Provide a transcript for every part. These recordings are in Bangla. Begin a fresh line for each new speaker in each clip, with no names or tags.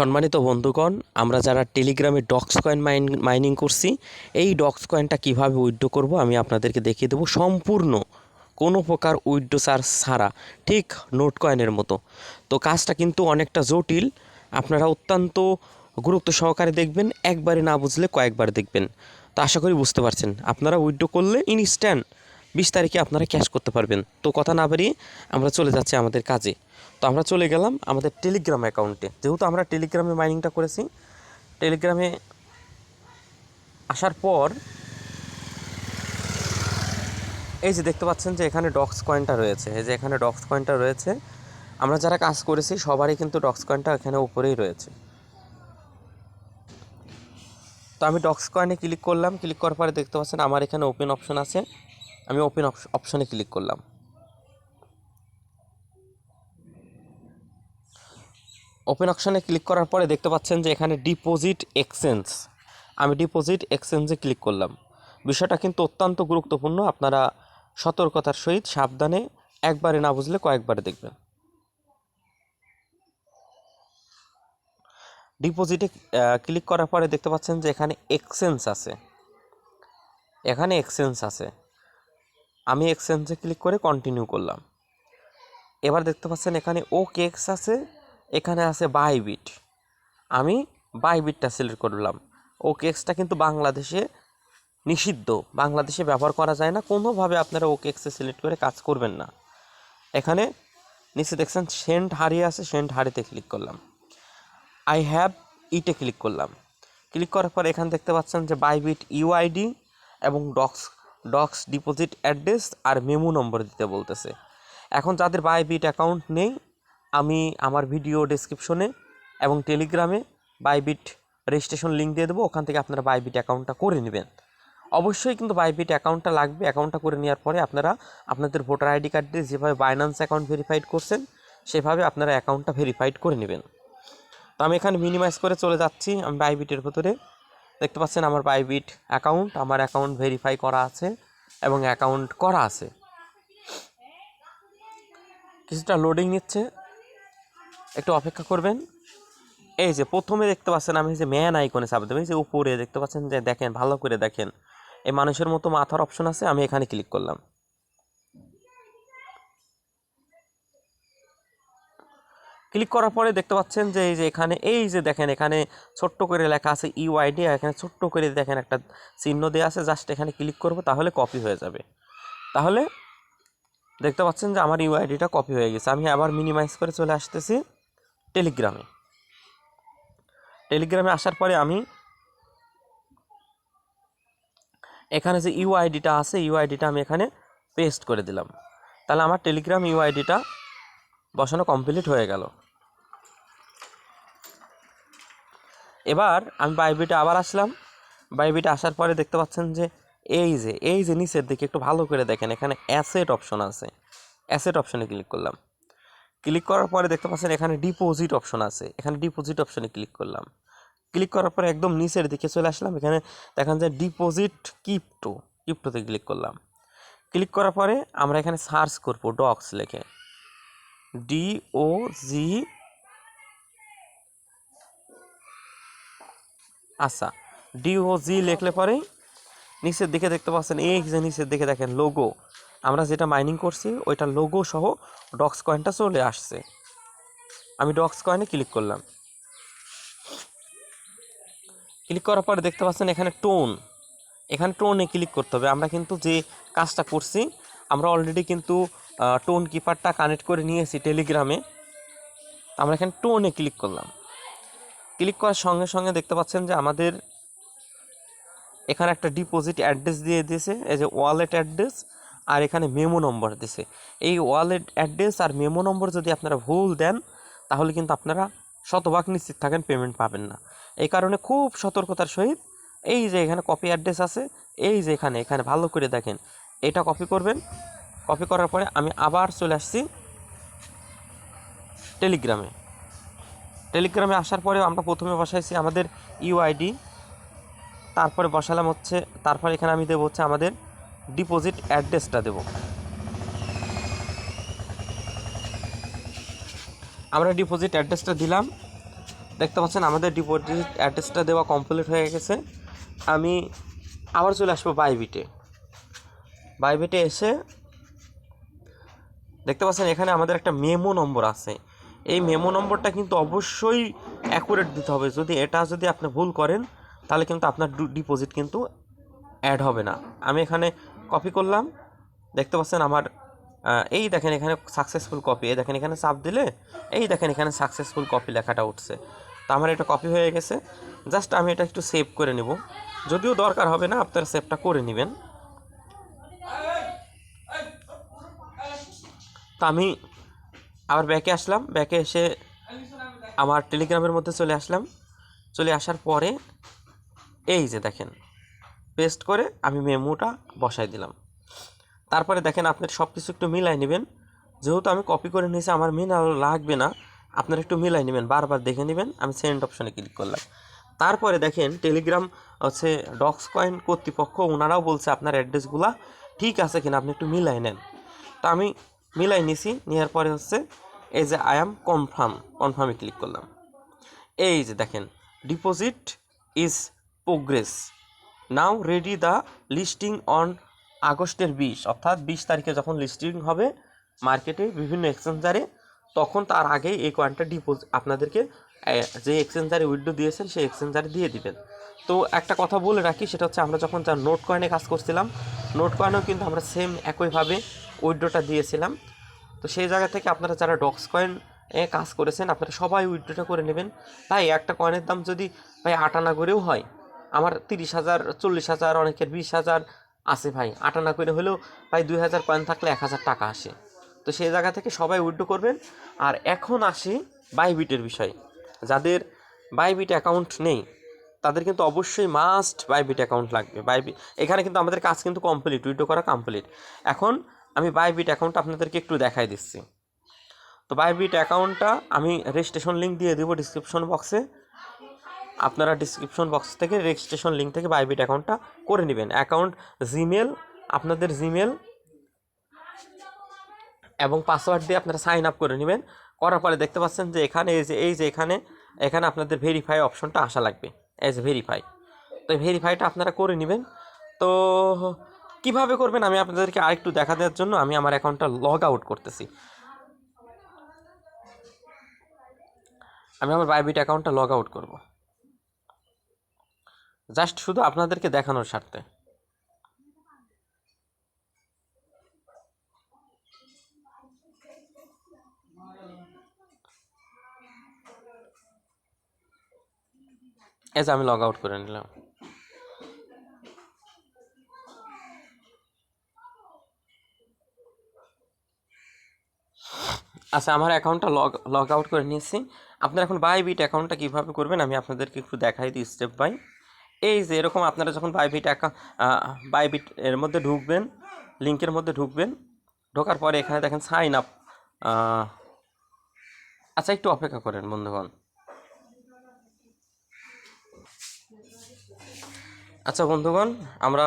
সম্মানিত বন্ধুগণ, আমরা যারা টেলিগ্রামে ডক্স কয়েন মাইন মাইনিং করছি, এই ডক্স কয়েনটা কীভাবে উইড্রো করব আমি আপনাদেরকে দেখিয়ে দেবো। সম্পূর্ণ কোনো প্রকার উইথড্র চার্জ ছাড়া, ঠিক নোট কয়েনের মতো। তো কাজটা কিন্তু অনেকটা জটিল। আপনারা অত্যন্ত গুরুত্ব সহকারে দেখবেন, একবারে না বুঝলে কয়েকবার দেখবেন। তো আশা করি বুঝতে পারছেন। আপনারা উইথড্র করলে ইনস্ট্যান্ট বিশ তারিখে আপনারা ক্যাশ করতে পারবেন। তো কথা না বাড়িয়ে আমরা চলে যাচ্ছি আমাদের কাজে। তো আমরা চলে গেলাম আমাদের টেলিগ্রাম অ্যাকাউন্টে যেহেতু আমরা টেলিগ্রামে মাইনিংটা করেছি টেলিগ্রামে আসার পর এই যে দেখতে পাচ্ছেন যে এখানে ডক্স কয়েনটা রয়েছে। এই যে এখানে ডক্স কয়েনটা রয়েছে। আমরা যারা কাজ করেছি, সবারই কিন্তু ডক্স কয়েনটা এখানে উপরেই রয়েছে। তো আমি ডক্স কয়েনে ক্লিক করলাম। ক্লিক করার পরে দেখতে পাচ্ছেন আমার এখানে ওপেন অপশন আছে। আমি ওপেন অপশনে ক্লিক করলাম। ওপেন অপশনে ক্লিক করার পরে দেখতে পাচ্ছেন যে এখানে ডিপোজিট এক্সচেঞ্জ আমি ডিপোজিট এক্সচেঞ্জে ক্লিক করলাম। বিষয়টা কিন্তু অত্যন্ত গুরুত্বপূর্ণ। আপনারা সতর্কতার সহিত সাবধানে একবারে না বুঝলে কয়েকবারে দেখবেন। ডিপোজিটে ক্লিক করার পরে দেখতে পাচ্ছেন যে এখানে এক্সচেঞ্জ আছে। এখানে এক্সচেঞ্জ আছে। আমি এক্সচেঞ্জে ক্লিক করে কন্টিনিউ করলাম। এবার দেখতে পাচ্ছেন এখানে ও কেক্স আছে, এখানে আছে বাইবিট আমি বাইবিটটা সিলেক্ট করলাম। ও কেক্সটা কিন্তু বাংলাদেশে নিষিদ্ধ। বাংলাদেশে ব্যবহার করা যায় না। কোনোভাবে আপনারা ও কেক্সে সিলেক্ট করে কাজ করবেন না। এখানে নিচে দেখছেন সেন্ট হারিয়ে আছে সেন্ট হারিতে ক্লিক করলাম। আই হ্যাভ ইটে ক্লিক করলাম। ক্লিক করার পর এখানে দেখতে পাচ্ছেন যে বাইবিট ইউআইডি এবং ডক্স ডক্স ডিপোজিট অ্যাড্রেস আর মেমো নম্বর দিতে বলতেছে। এখন যাদের বাইবিট অ্যাকাউন্ট নেই, আমি আমার ভিডিও ডেসক্রিপশনে এবং টেলিগ্রামে বাইবিট রেজিস্ট্রেশন লিঙ্ক দিয়ে দেবো, ওখান থেকে আপনারা বাইবিট অ্যাকাউন্টটা করে নেবেন। অবশ্যই কিন্তু বাইবিট অ্যাকাউন্টটা লাগবে অ্যাকাউন্টটা করে নেওয়ার পরে আপনারা আপনাদের ভোটার আইডি কার্ড দিয়ে যেভাবে বাইন্যান্স অ্যাকাউন্ট ভেরিফাইড করছেন, সেভাবে আপনারা অ্যাকাউন্টটা ভেরিফাইড করে নেবেন। তো আমি এখানে মিনিমাইজ করে চলে যাচ্ছি, আমি বাইবিটের ভেতরে। দেখতে পাচ্ছেন আমার প্রাইভেট অ্যাকাউন্ট আমার অ্যাকাউন্ট ভেরিফাই করা আছে এবং অ্যাকাউন্ট করা আছে। কিছুটা লোডিং নিচ্ছে। একটু অপেক্ষা করবেন। এই যে প্রথমে দেখতে পাচ্ছেন আমি যে ম্যান আইকনে চাপ দেবেন যে উপরে দেখতে পাচ্ছেন যে দেখেন, ভালো করে দেখেন। এই মানুষের মতো মাথার অপশন আছে, আমি এখানে ক্লিক করলাম। ক্লিক করার পরে দেখতে পাচ্ছেন যে এই যে এখানে, এই যে দেখেন এখানে ছোট্ট করে লেখা আছে ইউআইডি এখানে ছোট্ট করে দেখেন একটা চিহ্ন দেওয়া আছে, জাস্ট এখানে ক্লিক করব তাহলে কপি হয়ে যাবে। তাহলে দেখতে পাচ্ছেন যে আমার ইউআইডিটা কপি হয়ে গেছে। আমি আবার মিনিমাইজ করে চলে আসতেছি টেলিগ্রামে টেলিগ্রামে আসার পরে আমি এখানে যে ইউআইডিটা আছে ইউআইডিটা আমি এখানে পেস্ট করে দিলাম। তাহলে আমার টেলিগ্রাম ইউআইডিটা বসানো কমপ্লিট হয়ে গেল। এবার আমি বাইবিটা আবার আসলাম। বাইবিটে আসার পরে দেখতে পাচ্ছেন যে এই যে এই যে নিচের দিকে একটু ভালো করে দেখেন, এখানে অ্যাসেট অপশন আছে। অ্যাসেট অপশনে ক্লিক করলাম। ক্লিক করার পরে দেখতে পাচ্ছেন এখানে ডিপোজিট অপশন আছে। এখানে ডিপোজিট অপশনে ক্লিক করলাম। ক্লিক করার পরে একদম নিচের দিকে চলে আসলাম। এখানে দেখেন যে ডিপোজিট কিপ্টো কিপ্টোতে ক্লিক করলাম। ক্লিক করার পরে আমরা এখানে সার্চ করব ডক্স লেখে। ডি ও জি আচ্ছা ডি ও জি লিখলে পরে নিচের দিকে দেখতে পাচ্ছেন, এই যে নিচের দিকে দেখেন লোগো আমরা যেটা মাইনিং করছি, ওইটা লোগো সহ ডক্স কয়েনটা চলে আসছে। আমি ডক্স কয়েনে ক্লিক করলাম। ক্লিক করার পরে দেখতে পাচ্ছেন এখানে টোন এখানে টোনে ক্লিক করতে হবে। আমরা কিন্তু যে কাজটা করছি, আমরা অলরেডি কিন্তু টোন কিপারটা কানেক্ট করে নিয়েছি টেলিগ্রামে আমরা এখানে টোনে ক্লিক করলাম। ক্লিক করার সঙ্গে সঙ্গে দেখতে পাচ্ছেন যে আমাদের এখানে একটা ডিপোজিট অ্যাড্রেস দিয়ে দিয়েছে, এই যে ওয়ালেট অ্যাড্রেস আর এখানে মেমো নম্বর দিছে এই ওয়ালেট অ্যাড্রেস আর মেমো নম্বর যদি আপনারা ভুল দেন, তাহলে কিন্তু আপনারা শতভাগ নিশ্চিত থাকেন পেমেন্ট পাবেন না। এই কারণে খুব সতর্কতার সহিত এই যে এখানে কপি অ্যাড্রেস আছে, এই যে এখানে এখানে ভালো করে দেখেন। এটা কপি করবেন কপি করার পরে আমি আবার চলে আসছি টেলিগ্রামে টেলিগ্রামে আসার পরে আমরা প্রথমে বসাইছি আমাদের ইউআইডি, তারপরে বসালাম হচ্ছে, তারপরে এখানে আমি দেবো হচ্ছে আমাদের ডিপোজিট অ্যাড্রেসটা দেব। আমরা ডিপোজিট অ্যাড্রেসটা দিলাম। দেখতে পাচ্ছেন আমাদের ডিপোজিট অ্যাড্রেসটা দেওয়া কমপ্লিট হয়ে গেছে। আমি আবার চলে আসব বাইবিটে। বাইবিটে এসে দেখতে পাচ্ছেন এখানে আমাদের একটা মেমো নম্বর আছে। এই মেমো নম্বরটা কিন্তু অবশ্যই অ্যাকুরেট দিতে হবে। যদি এটা যদি আপনি ভুল করেন, তাহলে কিন্তু আপনার ডিপোজিট কিন্তু অ্যাড হবে না। আমি এখানে কপি করলাম। দেখতে পাচ্ছেন আমার এই দেখেন এখানে সাকসেসফুল কপি এই দেখেন এখানে চাপ দিলে, এই দেখেন এখানে সাকসেসফুল কপি লেখাটা উঠছে। তো আমার এটা কপি হয়ে গেছে। জাস্ট আমি এটা একটু সেভ করে নিব। যদিও দরকার হবে না, আপনারা সেভটা করে নেবেন। তো আমি আবার ব্যাকে আসলাম। ব্যাকে এসে আমার টেলিগ্রামের মধ্যে চলে আসলাম। চলে আসার পরে এই যে দেখেন পেস্ট করে আমি মেমোটা বসাই দিলাম। তারপরে দেখেন আপনার সব কিছু একটু মিলাই নেবেন। যেহেতু আমি কপি করে নিয়েছি, আমার মেন আরও লাগবে না। আপনারা একটু মিলাই নেবেন, বারবার দেখে নেবেন। আমি সেন্ড অপশনে ক্লিক করলাম। তারপরে দেখেন টেলিগ্রাম হচ্ছে ডক্স কয়েন কর্তৃপক্ষ, ওনারাও বলছে আপনার অ্যাড্রেসগুলা ঠিক আছে কিনা, আপনি একটু মিলাই নেন। তো আমি মিলাই নিছি নেওয়ার পরে হচ্ছে এই যে আই অ্যাম কনফার্ম কনফার্মে ক্লিক করলাম। এই যে দেখেন deposit is progress now ready the listing on আগস্টের বিশ, অর্থাৎ বিশ তারিখে যখন লিস্টিং হবে মার্কেটে বিভিন্ন এক্সচেঞ্জারে তখন তার আগেই এই কয়েনটা ডিপোজিট আপনাদেরকে যে এক্সচেঞ্জারে উইড্রো দিয়েছেন, সেই এক্সচেঞ্জারে দিয়ে দিবেন। তো একটা কথা বলে রাখি, সেটা হচ্ছে আমরা যখন যা নোট কয়েনে কাজ করছিলাম নোট কয়েনেও কিন্তু আমরা সেম একইভাবে উইড্রোটা দিয়েছিলাম। তো সেই জায়গা থেকে আপনারা যারা ডক্স কয়েন এ কাজ করেছেন, আপনারা সবাই উইথড্রটা করে নেবেন। ভাই, একটা কয়েনের দাম যদি ভাই আটানা করেও হয়, আমার তিরিশ হাজার, চল্লিশ হাজার, অনেকের বিশ হাজার আসে ভাই। আটানা করে হলেও ভাই দুই হাজার কয়েন থাকলে এক হাজার টাকা আসে। তো সেই জায়গা থেকে সবাই উইথড্র করবেন। আর এখন আসি বাইবিটের বিষয়। যাদের বাইবিট অ্যাকাউন্ট নেই, তাদের কিন্তু অবশ্যই মাস্ট বাইবিট অ্যাকাউন্ট লাগবে। বাইবিট এখানে কিন্তু আমাদের কাজ কিন্তু কমপ্লিট উইথড্র করা কমপ্লিট। এখন আমি বাইবিট অ্যাকাউন্ট আপনাদেরকে একটু দেখাই দিচ্ছি। তো বাইবিট অ্যাকাউন্টটা আমি রেজিস্ট্রেশন লিঙ্ক দিয়ে দেবো ডিসক্রিপশন বক্সে আপনারা ডিসক্রিপশন বক্স থেকে রেজিস্ট্রেশন লিঙ্ক থেকে বাইবিট অ্যাকাউন্টটা করে নেবেন। অ্যাকাউন্ট জিমেল আপনাদের জিমেল এবং পাসওয়ার্ড দিয়ে আপনারা সাইন আপ করে নেবেন। করার পরে দেখতে পাচ্ছেন যে এখানে এই যে এই যে এখানে এখানে আপনাদের ভেরিফাই অপশনটা আসা লাগবে। এজ ভেরিফাই তো ভেরিফাইটা আপনারা করে নেবেন। তো কীভাবে করবেন আমি আপনাদেরকে আরেকটু দেখা দেওয়ার জন্য আমি আমার অ্যাকাউন্টটা লগ আউট করতেছি। আমি আমার বাইবিট অ্যাকাউন্টটা লগ আউট করব। জাস্ট শুধু আপনাদেরকে দেখানোর স্বার্থে। এজ আমি লগ আউট করে নিলাম। আচ্ছা আমার অ্যাকাউন্টটা লগ লগ আউট করে নিয়েছি। আপনারা এখন বাইবিট অ্যাকাউন্টটা কীভাবে করবেন আমি আপনাদেরকে একটু দেখাই দিই স্টেপ বাই এই যে এরকম আপনারা যখন বাইবিট অ্যাকাউন্ট বাইবিট এর মধ্যে ঢুকবেন লিঙ্কের মধ্যে ঢুকবেন, ঢোকার পরে এখানে দেখেন সাইন আপ আচ্ছা একটু অপেক্ষা করেন বন্ধুগণ। আচ্ছা বন্ধুগণ, আমরা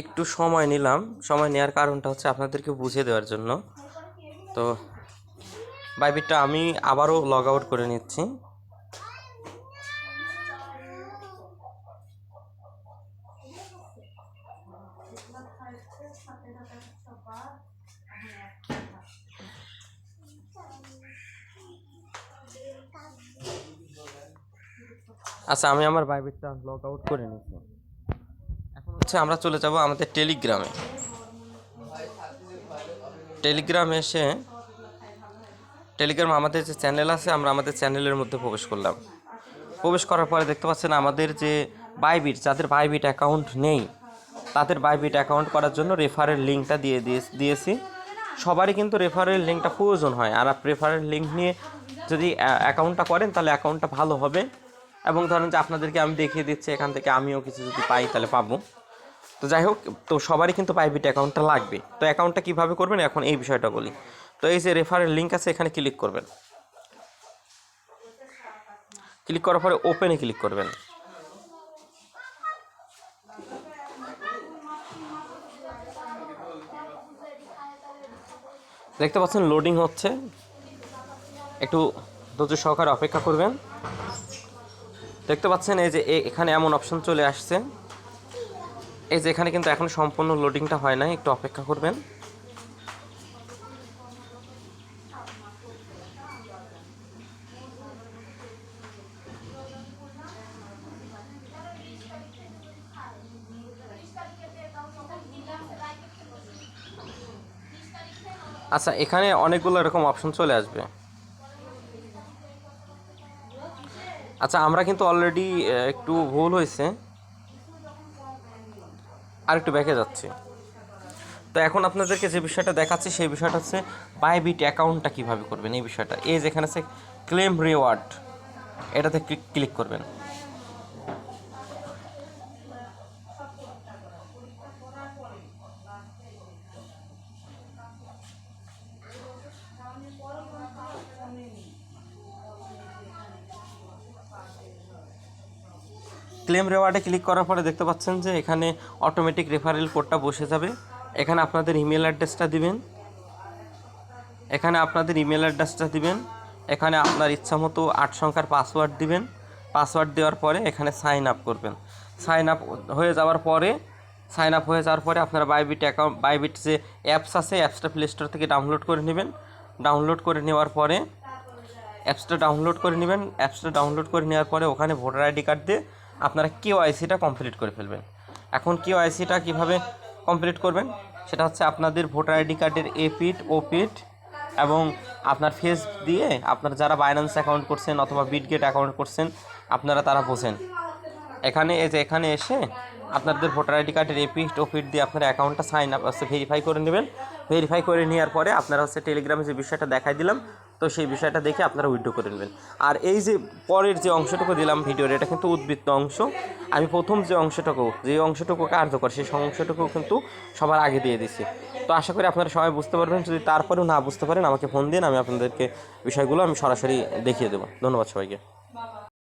একটু সময় নিলাম। সময় নেওয়ার কারণটা হচ্ছে আপনাদেরকে বুঝিয়ে দেওয়ার জন্য। তো বাইবিটটা আমি আবারও লগ আউট করে নিচ্ছি। আচ্ছা আমি আমার বাইবিটটা লগ আউট করে নিচ্ছি। এখন হচ্ছে আমরা চলে যাব আমাদের টেলিগ্রামে টেলিগ্রামে এসে টেলিগ্রাম আমাদের যে চ্যানেল আছে, আমরা আমাদের চ্যানেলের মধ্যে প্রবেশ করলাম। প্রবেশ করার পরে দেখতে পাচ্ছেন আমাদের যে বাইবিট যাদের বাইবিট অ্যাকাউন্ট নেই, তাদের বাইবিট অ্যাকাউন্ট করার জন্য রেফারের লিঙ্কটা দিয়ে দিয়ে দিয়েছি। সবারই কিন্তু রেফারের লিঙ্কটা প্রয়োজন হয়। আর রেফারের লিঙ্ক নিয়ে যদি অ্যাকাউন্টটা করেন, তাহলে অ্যাকাউন্টটা ভালো হবে। এবং ধরেন যে আপনাদেরকে আমি দেখিয়ে দিচ্ছি, এখান থেকে আমিও কিছু যদি পাই, তাহলে পাবো। তো যাই হোক, তো সবারই কিন্তু প্রাইভেট অ্যাকাউন্টটা লাগবে। তো অ্যাকাউন্টটা কীভাবে করবেন, এখন এই বিষয়টা বলি। তো এই যে রেফারের লিঙ্ক আছে, এখানে ক্লিক করবেন। ক্লিক করার পরে ওপেনে ক্লিক করবেন। দেখতে পাচ্ছেন লোডিং হচ্ছে। একটু ধৈর্য সহকারে অপেক্ষা করবেন। দেখতে পাচ্ছেন এই যে এখানে এমন অপশন চলে আসছে। এই যে এখানে কিন্তু এখন সম্পূর্ণ লোডিংটা হয় নাই, একটু অপেক্ষা করবেন। আচ্ছা এখানে অনেকগুলো এরকম অপশন চলে আসবে। আচ্ছা আমরা কিন্তু অলরেডি একটু ভুল হয়েছে। আর একটু ব্যাকে যাচ্ছি। তো এখন আপনাদেরকে যে বিষয়টা দেখাচ্ছি, সেই বিষয়টা হচ্ছে বাইবিট অ্যাকাউন্টটা কীভাবে করবেন? এই বিষয়টা। এই যেখানে আছে ক্লেম রিওয়ার্ড এটাতে ক্লিক ক্লিক করবেন। ক্লেম রেওয়ার্ডে ক্লিক করার পরে দেখতে পাচ্ছেন যে এখানে অটোমেটিক রেফারেল কোডটা বসে যাবে। এখানে আপনাদের ইমেল অ্যাড্রেসটা দিবেন। এখানে আপনাদের ইমেল অ্যাড্রেসটা দিবেন। এখানে আপনার ইচ্ছা মতো আট সংখ্যার পাসওয়ার্ড দিবেন। পাসওয়ার্ড দেওয়ার পরে এখানে সাইন আপ করবেন। সাইন আপ হয়ে যাওয়ার পরে সাইন আপ হয়ে যাওয়ার পরে আপনারা বাইবিট অ্যাকাউন্ট বাইবিট যে অ্যাপস আছে অ্যাপসটা প্লে স্টোর থেকে ডাউনলোড করে নেবেন। ডাউনলোড করে নেওয়ার পরে অ্যাপসটা ডাউনলোড করে নেবেন। অ্যাপসটা ডাউনলোড করে নেওয়ার পরে ওখানে ভোটার আইডি কার্ড দিয়ে আপনারা কেওআইসিটা কমপ্লিট করে ফেলবেন। এখন কেওআইসিটা কীভাবে কমপ্লিট করবেন? সেটা হচ্ছে আপনাদের ভোটার আইডি কার্ডের এ পিট ও পিট এবং আপনার ফেস দিয়ে আপনারা যারা বাইন্যান্স অ্যাকাউন্ট করছেন অথবা বিটগেট অ্যাকাউন্ট করছেন, আপনারা তারা বোঝেন। এখানে এই যে এখানে এসে আপনাদের ভোটার আইডি কার্ডের এপিট ও পিট দিয়ে আপনার অ্যাকাউন্টটা সাইন আপ ভেরিফাই করে নেবেন। ভেরিফাই করে নেওয়ার পরে আপনারা হচ্ছে টেলিগ্রামে যে বিষয়টা দেখাই দিলাম তো সেই বিষয়টা দেখে আপনারা উইথড্র করে নেবেন। আর এই যে পরের যে অংশটুকু দিলাম ভিডিওর এটা কিন্তু উদ্বৃত্ত অংশ। আমি প্রথম যে অংশটুকু যে অংশটুকু কার্যকর, সেই অংশটুকু কিন্তু সবার আগে দিয়ে দিছি। তো আশা করি আপনারা সবাই বুঝতে পারবেন, যদি তারপরেও না বুঝতে পারেন, আমাকে ফোন দিন, আমি আপনাদেরকে বিষয়গুলো আমি সরাসরি দেখিয়ে দেবো। ধন্যবাদ সবাইকে।